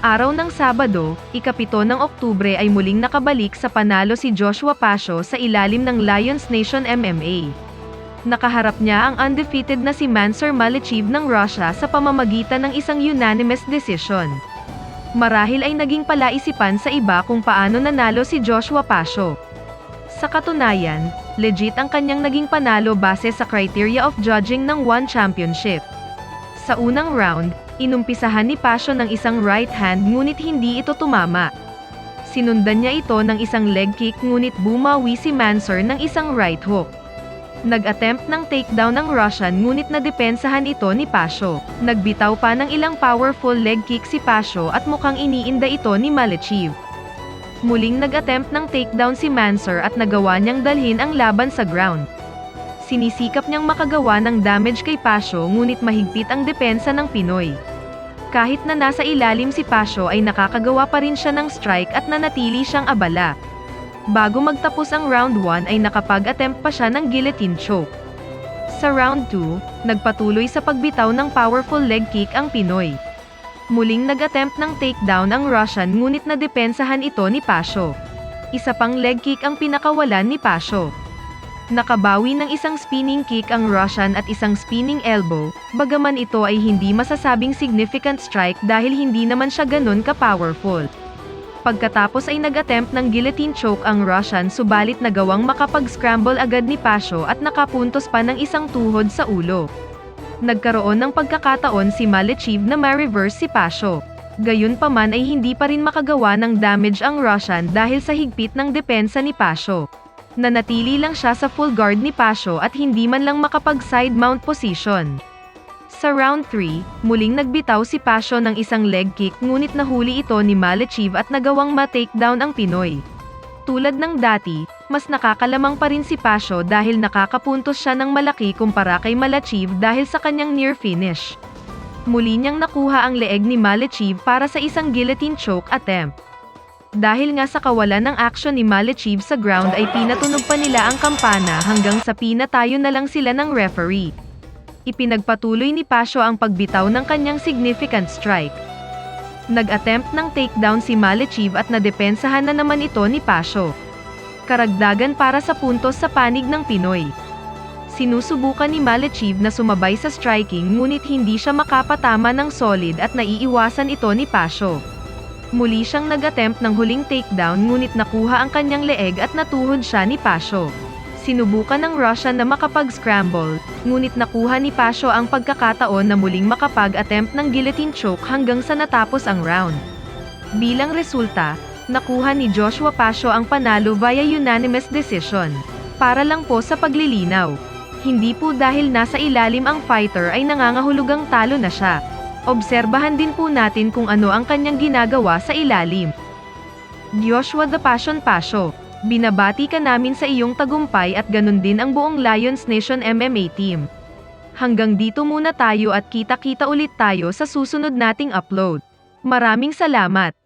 Araw ng Sabado, ikapito ng Oktubre ay muling nakabalik sa panalo si Joshua Pasio sa ilalim ng Lions Nation MMA. Nakaharap niya ang undefeated na si Mansur Malichev ng Russia sa pamamagitan ng isang unanimous decision. Marahil ay naging palaisipan sa iba kung paano nanalo si Joshua Pasio. Sa katunayan, legit ang kanyang naging panalo base sa criteria of judging ng One Championship. Sa unang round, inumpisahan ni Pasio ng isang right hand ngunit hindi ito tumama. Sinundan niya ito ng isang leg kick ngunit bumawi si Mansur ng isang right hook. Nag-attempt ng takedown ng Russian ngunit nadepensahan ito ni Pasio. Nagbitaw pa ng ilang powerful leg kick si Pasio at mukhang iniinda ito ni Malichev. Muling nag-attempt ng takedown si Mansur at nagawa niyang dalhin ang laban sa ground. Sinisikap niyang makagawa ng damage kay Pasio ngunit mahigpit ang depensa ng Pinoy. Kahit na nasa ilalim si Pasio ay nakakagawa pa rin siya ng strike at nanatili siyang abala. Bago magtapos ang round 1 ay nakapag-attempt pa siya ng guillotine choke. Sa round 2, nagpatuloy sa pagbitaw ng powerful leg kick ang Pinoy. Muling nag-attempt ng takedown ang Russian ngunit nadepensahan ito ni Pasio. Isa pang leg kick ang pinakawalan ni Pasio. Nakabawi ng isang spinning kick ang Russian at isang spinning elbow, bagaman ito ay hindi masasabing significant strike dahil hindi naman siya ganun ka-powerful. Pagkatapos ay nag-attempt ng guillotine choke ang Russian subalit nagawang makapag-scramble agad ni Pasio at nakapuntos pa ng isang tuhod sa ulo. Nagkaroon ng pagkakataon si Malichev na ma-reverse si Pasio. Gayunpaman ay hindi pa rin makagawa ng damage ang Russian dahil sa higpit ng depensa ni Pasio. Nanatili lang siya sa full guard ni Pasio at hindi man lang makapag side mount position. Sa round 3, muling nagbitaw si Pasio ng isang leg kick ngunit nahuli ito ni Malichev at nagawang ma-takedown ang Pinoy. Tulad ng dati, mas nakakalamang pa rin si Pasio dahil nakakapuntos siya ng malaki kumpara kay Malichev dahil sa kanyang near finish. Muli niyang nakuha ang leeg ni Malichev para sa isang guillotine choke attempt. Dahil nga sa kawalan ng action ni Malichev sa ground ay pinatunog pa nila ang kampana hanggang sa pinatayo na lang sila ng referee. Ipinagpatuloy ni Pasio ang pagbitaw ng kanyang significant strike. Nag-attempt ng takedown si Malichev at nadepensahan na naman ito ni Pasio. Karagdagan para sa puntos sa panig ng Pinoy. Sinusubukan ni Malichev na sumabay sa striking ngunit hindi siya makapatama ng solid at naiiwasan ito ni Pasio. Muli siyang nag-attempt ng huling takedown ngunit nakuha ang kanyang leeg at natuhod siya ni Pasio. Sinubukan ng Russian na makapag-scramble, ngunit nakuha ni Pasio ang pagkakataon na muling makapag-attempt ng guillotine choke hanggang sa natapos ang round. Bilang resulta, nakuha ni Joshua Pasio ang panalo via unanimous decision. Para lang po sa paglilinaw. Hindi po dahil nasa ilalim ang fighter ay nangangahulugang talo na siya. Obserbahan din po natin kung ano ang kanyang ginagawa sa ilalim. Joshua the Passion Pasio, binabati ka namin sa iyong tagumpay at ganun din ang buong Lions Nation MMA team. Hanggang dito muna tayo at kita-kita ulit tayo sa susunod nating upload. Maraming salamat!